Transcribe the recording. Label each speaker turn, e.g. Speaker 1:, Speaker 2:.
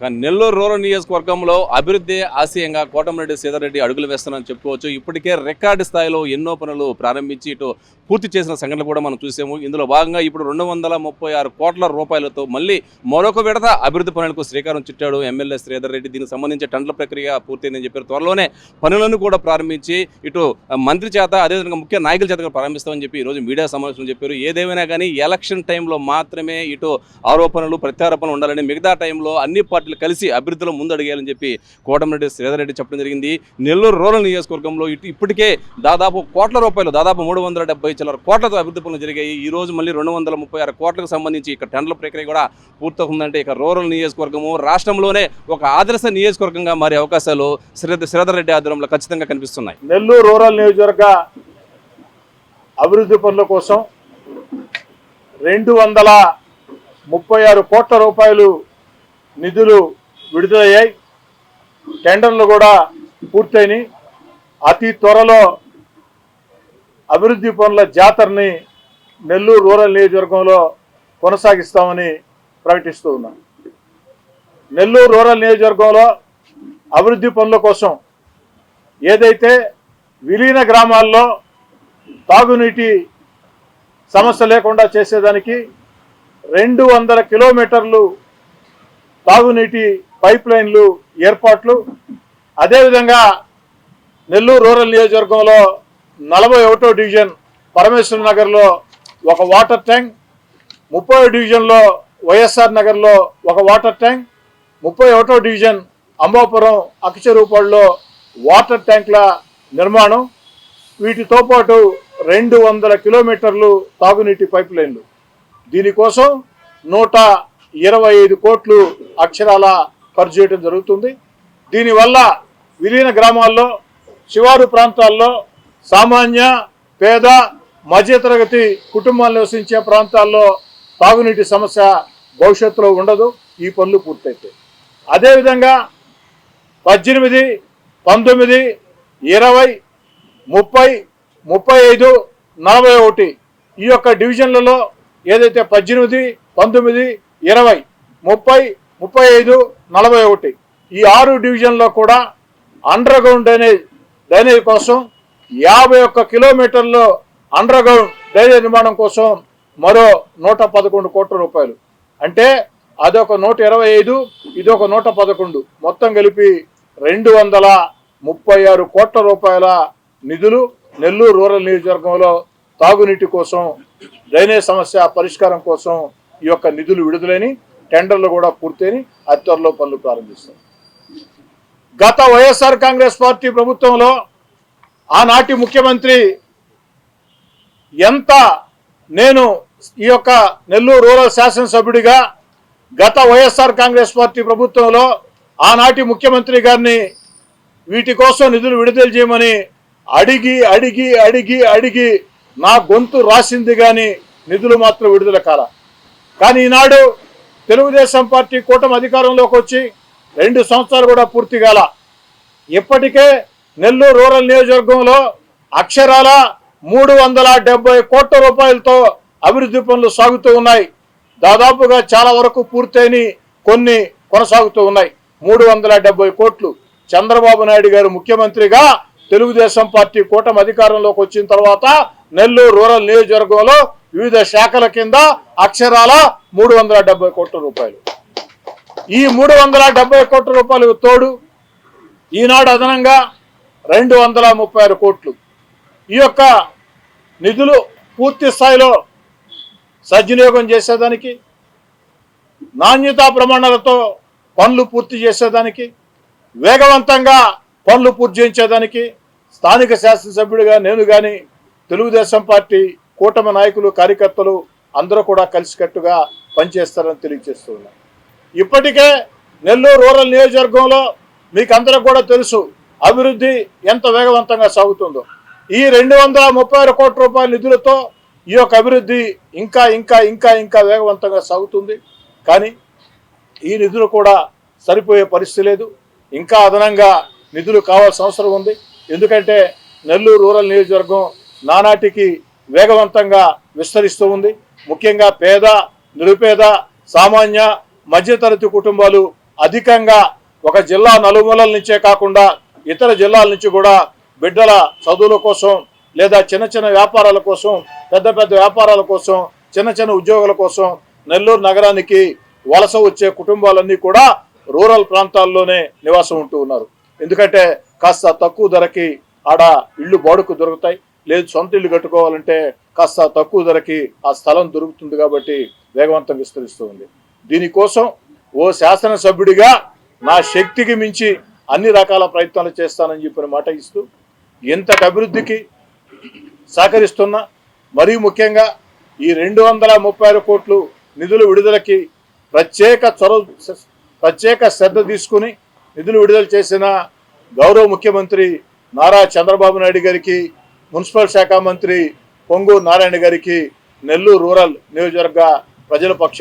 Speaker 1: కానీ నెల్లూరు రూరల్ నియోజకవర్గంలో అభివృద్ధి ఆశయంగా కోటమిరెడ్డి సీతారెడ్డి అడుగులు వేస్తున్నారని చెప్పుకోవచ్చు. ఇప్పటికే రికార్డు స్థాయిలో ఎన్నో పనులు ప్రారంభించి ఇటు పూర్తి చేసిన సంఘటనలు కూడా మనం చూసాము. ఇందులో భాగంగా ఇప్పుడు రెండు వందల ముప్పై ఆరు కోట్ల రూపాయలతో మళ్ళీ మరొక విడత అభివృద్ధి పనులకు శ్రీకారం చుట్టాడు ఎమ్మెల్యే శ్రీధర్ రెడ్డి. దీనికి సంబంధించి టండ్ల ప్రక్రియ పూర్తయిందని చెప్పారు. త్వరలోనే పనులను కూడా ప్రారంభించి ఇటు మంత్రి చేత అదేవిధంగా ముఖ్య నాయకుల చేత ప్రారంభిస్తామని చెప్పి ఈరోజు మీడియా సమావేశంలో చెప్పారు. ఏదేమైనా కానీ ఎలక్షన్ టైంలో మాత్రమే ఇటు ఆరోపణలు ప్రత్యారోపణలు ఉండాలని మిగతా టైంలో అన్ని పార్టీలు కలిసి అభివృద్ధిలో ముందడిగేయాలని చెప్పి కోటమిరెడ్డి శ్రీధర్ రెడ్డి చెప్పడం జరిగింది. నెల్లూరు రూరల్ నియోజకవర్గంలో ఇటు ఇప్పటికే దాదాపు కోట్ల రూపాయలు దాదాపు మూడు వందల డెబ్బై చిల్లర కోట్లతో అభివృద్ధి పనులు జరిగాయి. ఈ రోజు మళ్ళీ రెండు వందల ముప్పై ఆరు కోట్లకు సంబంధించి ఇక టెండర్ల ప్రక్రియ కూడా పూర్తవుతుందంటే ఇక రూరల్ నియోజకవర్గము రాష్ట్రంలోనే ఒక ఆదర్శ నియోజకవర్గంగా మారే అవకాశాలు శ్రీధర్ శ్రీధర్ రెడ్డి ఆధ్వర్యంలో ఖచ్చితంగా కనిపిస్తున్నాయి.
Speaker 2: నెల్లూరు రూరల్ నియోజకవర్గ అభివృద్ధి పనుల కోసం రెండు వందల ముప్పై ఆరు కోట్ల రూపాయలు నిధులు విడుదలయ్యాయి. టెండర్లు కూడా పూర్తయినాయి. అతి త్వరలో అభివృద్ధి పనుల జాతరని నెల్లూరు రూరల్ నియోజకవర్గంలో కొనసాగిస్తామని ప్రకటిస్తూ ఉన్నాం. నెల్లూరు రూరల్ నియోజకవర్గంలో అభివృద్ధి పనుల కోసం ఏదైతే విలీన గ్రామాల్లో తాగునీటి సమస్య లేకుండా చేసేదానికి రెండు వందల కిలోమీటర్లు తాగునీటి పైప్ లైన్లు ఏర్పాట్లు. అదేవిధంగా నెల్లూరు రూరల్ నియోజకవర్గంలో నలభై ఒకటో డివిజన్ పరమేశ్వర నగర్లో ఒక వాటర్ ట్యాంక్ ముప్పై డివిజన్లో వైఎస్ఆర్ నగర్లో ఒక వాటర్ ట్యాంక్ ముప్పై ఒకటో డివిజన్ అంబాపురం అక్షరూపాడులో వాటర్ ట్యాంక్ల నిర్మాణం. వీటితో పాటు రెండు వందల కిలోమీటర్లు తాగునీటి పైప్ లైన్లు. దీనికోసం నూట ఇరవై ఐదు కోట్లు అక్షరాల ఖర్చు చేయడం జరుగుతుంది. దీనివల్ల విలీన గ్రామాల్లో శివారు ప్రాంతాల్లో సామాన్య పేద మధ్యతరగతి కుటుంబాలు నివసించే ప్రాంతాల్లో తాగునీటి సమస్య భవిష్యత్తులో ఉండదు. ఈ పనులు పూర్తయితే అదేవిధంగా పద్దెనిమిది పంతొమ్మిది ఇరవై ముప్పై ముప్పై ఐదు నలభై ఒకటి ఈ యొక్క డివిజన్లలో ఏదైతే పద్దెనిమిది పంతొమ్మిది ఇరవై ముప్పై ముప్పై ఐదు నలభై ఒకటి ఈ ఆరు డివిజన్లో కూడా అండర్ గ్రౌండ్ డ్రైనేజ్ డ్రైనేజ్ కోసం యాభై ఒక్క కిలోమీటర్లు అండర్ గ్రౌండ్ డ్రైనేజ్ నిర్మాణం కోసం మరో నూట పదకొండు కోట్ల రూపాయలు. అంటే అదొక నూట ఇరవై ఐదు ఇదొక నూట పదకొండు. మొత్తం కలిపి రెండు వందల ముప్పై ఆరు కోట్ల రూపాయల నిధులు నెల్లూరు రూరల్ నియోజకవర్గంలో తాగునీటి కోసం డ్రైనేజ్ సమస్య పరిష్కారం కోసం ఈ యొక్క నిధులు విడుదలని టెండర్లు కూడా పూర్తయిని అతి త్వరలో పనులు ప్రారంభిస్తాం. గత వైఎస్ఆర్ కాంగ్రెస్ పార్టీ ప్రభుత్వంలో ఆనాటి ముఖ్యమంత్రి ఎంత నేను ఈ యొక్క నెల్లూరు రూరల్ శాసనసభ్యుడిగా గత వైఎస్ఆర్ కాంగ్రెస్ పార్టీ ప్రభుత్వంలో ఆనాటి ముఖ్యమంత్రి గారిని వీటి కోసం నిధులు విడుదల చేయమని అడిగి అడిగి అడిగి అడిగి నా గొంతు రాసింది కానీ నిధులు మాత్రం విడుదల కాల. కానీ ఈనాడు తెలుగుదేశం పార్టీ కూటమి అధికారంలోకి వచ్చి రెండు సంవత్సరాలు కూడా పూర్తి కాల. ఇప్పటికే నెల్లూరు రూరల్ నియోజకవర్గంలో అక్షరాల మూడు వందల డెబ్బై కోట్ల రూపాయలతో అభివృద్ధి పనులు సాగుతూ ఉన్నాయి. దాదాపుగా చాలా వరకు పూర్తయిని కొన్ని కొనసాగుతూ ఉన్నాయి. మూడు వందల డెబ్బై కోట్లు. చంద్రబాబు నాయుడు గారు ముఖ్యమంత్రిగా తెలుగుదేశం పార్టీ కూటమి అధికారంలోకి వచ్చిన తర్వాత నెల్లూరు రూరల్ నియోజకవర్గంలో వివిధ శాఖల కింద అక్షరాల మూడు వందల డెబ్బై కోట్ల రూపాయలు. ఈ మూడు వందల డెబ్బై కోట్ల రూపాయలకు తోడు ఈనాడు అదనంగా రెండు వందల ముప్పై ఆరు కోట్లు. ఈ యొక్క నిధులు పూర్తి స్థాయిలో సద్వినియోగం చేసేదానికి నాణ్యతా ప్రమాణాలతో పనులు పూర్తి చేసేదానికి వేగవంతంగా పనులు పూర్తి చేయించేదానికి స్థానిక శాసనసభ్యుడిగా నేను కానీ తెలుగుదేశం పార్టీ కూటమి నాయకులు కార్యకర్తలు అందరూ కూడా కలిసికట్టుగా పనిచేస్తారని తెలియజేస్తూ ఇప్పటికే నెల్లూరు రూరల్ నియోజకవర్గంలో మీకు అందరికి కూడా తెలుసు అభివృద్ధి ఎంత వేగవంతంగా సాగుతుందో. ఈ రెండు వందల ముప్పై ఆరు కోట్ల రూపాయల నిధులతో ఈ యొక్క అభివృద్ధి ఇంకా ఇంకా ఇంకా ఇంకా వేగవంతంగా సాగుతుంది. కానీ ఈ నిధులు కూడా సరిపోయే పరిస్థితి లేదు. ఇంకా అదనంగా నిధులు కావాల్సిన అవసరం ఉంది. ఎందుకంటే నెల్లూరు రూరల్ నియోజకవర్గం నానాటికి వేగవంతంగా విస్తరిస్తూ ఉంది. ముఖ్యంగా పేద నిరుపేద సామాన్య మధ్యతరగతి కుటుంబాలు అధికంగా ఒక జిల్లా నలుమూలల నుంచే కాకుండా ఇతర జిల్లాల నుంచి కూడా బిడ్డల చదువుల కోసం లేదా చిన్న చిన్న వ్యాపారాల కోసం పెద్ద పెద్ద వ్యాపారాల కోసం చిన్న చిన్న ఉద్యోగాల కోసం నెల్లూరు నగరానికి వలస వచ్చే కుటుంబాలన్నీ కూడా రూరల్ ప్రాంతాల్లోనే నివాసం ఉంటూ ఉన్నారు. ఎందుకంటే కాస్త తక్కువ ధరకి ఆడ ఇళ్ళు బాడుకు దొరుకుతాయి. లేదు సొంత ఇల్లు కట్టుకోవాలంటే కాస్త తక్కువ ధరకి ఆ స్థలం దొరుకుతుంది కాబట్టి వేగవంతం విస్తరిస్తూ ఉంది. దీనికోసం ఓ శాసనసభ్యుడిగా నా శక్తికి మించి అన్ని రకాల ప్రయత్నాలు చేస్తానని చెప్పిన మాట ఇస్తూ ఇంతటి అభివృద్ధికి సహకరిస్తున్న మరీ ముఖ్యంగా ఈ రెండు వందల ముప్పై ఆరు కోట్లు నిధుల విడుదలకి ప్రత్యేక చొరవ ప్రత్యేక శ్రద్ధ తీసుకుని నిధులు విడుదల చేసిన గౌరవ ముఖ్యమంత్రి నారా చంద్రబాబు నాయుడు గారికి మున్సిపల్ శాఖ మంత్రి పొంగు నారాయణ గారికి నెల్లూరు రూరల్ నియోజకవర్గ ప్రజల పక్ష